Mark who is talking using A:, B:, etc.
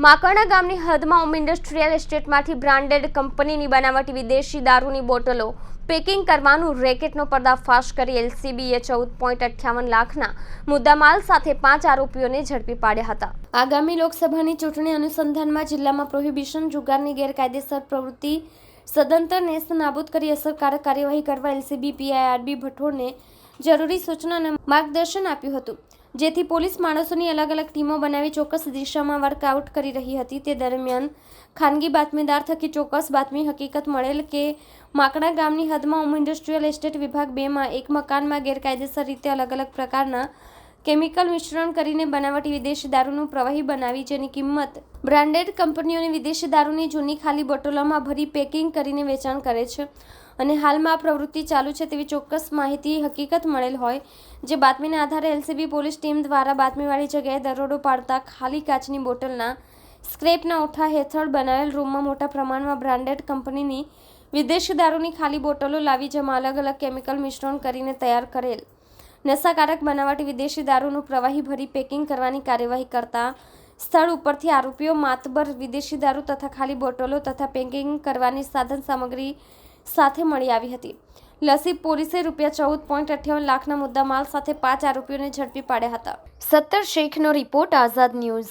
A: માકણા ગામની હદમાં ઓમ industrial એસ્ટેટમાંથી branded કંપનીની બનાવટી વિદેશી દારૂની બોટલો પેકિંગ કરવાનું રેકેટનો પર્દાફાશ કરી એલસીબીએ ચૌદ પોઈન્ટ અઠ્યાવન લાખના મુદ્દામાલ સાથે પાંચ આરોપીઓને ઝડપી પાડ્યા હતા. આગામી લોકસભાની ચૂંટણી અનુસંધાનમાં જિલ્લામાં પ્રોહિબિશન જુગારની ગેરકાયદેસર પ્રવૃત્તિ સદંતર નેસ્ત નાબૂદ કરી અસરકારક કાર્યવાહી કરવા એલસીબી પીઆઈઆરબી ભઠ્ઠોને જરૂરી સૂચના અને માર્ગદર્શન આપ્યું હતું. જેથી પોલીસ માણસોની અલગ અલગ ટીમો બનાવી ચોક્કસ દિશામાં વર્કઆઉટ કરી રહી હતી. તે દરમિયાન ખાનગી બાતમીદાર થકી ચોક્કસ બાતમી હકીકત મળેલ કે માકડા ગામની હદમાં ઓમ ઇન્ડસ્ટ્રીયલ એસ્ટેટ વિભાગ બેમાં એક મકાનમાં ગેરકાયદેસર રીતે અલગ અલગ પ્રકારના કેમિકલ મિશ્રણ કરીને બનાવટી વિદેશી દારૂનું પ્રવાહી બનાવી, જેની કિંમત બ્રાન્ડેડ કંપનીઓની વિદેશી દારૂની જૂની ખાલી બોટલોમાં ભરી પેકિંગ કરીને વેચાણ કરે છે. અને હાલમાં આ પ્રવૃત્તિ ચાલુ છે તેવી ચોક્કસ માહિતી હકીકત મળેલ હોય, જે બાતમીના આધારે એલસીબી પોલીસ ટીમ દ્વારા બાતમીવાળી જગ્યાએ દરોડો પાડતા ખાલી કાચની બોટલના સ્ક્રેપના ઓઠા હેઠળ બનાવેલ રૂમમાં મોટા પ્રમાણમાં બ્રાન્ડેડ કંપનીની વિદેશી દારૂની ખાલી બોટલો લાવી, જેમાં અલગ અલગ કેમિકલ મિશ્રણ કરીને તૈયાર કરેલ નશાકારક બનાવટી વિદેશી દારૂનું પ્રવાહી ભરી પેકિંગ કરવાની કાર્યવાહી કરતા સ્થળ ઉપરથી આરોપીઓ માતબર વિદેશી દારૂ તથા ખાલી બોટલો તથા પેકિંગ કરવાની સાધન સામગ્રી સાથે મળી આવી હતી. લસી પોલીસે રૂપિયા ચૌદ પોઈન્ટ અઠ્યાવન લાખના મુદ્દામાલ સાથે પાંચ આરોપીઓને ઝડપી પાડ્યા હતા. સત્તર શેખનો રિપોર્ટ આઝાદ ન્યૂઝ.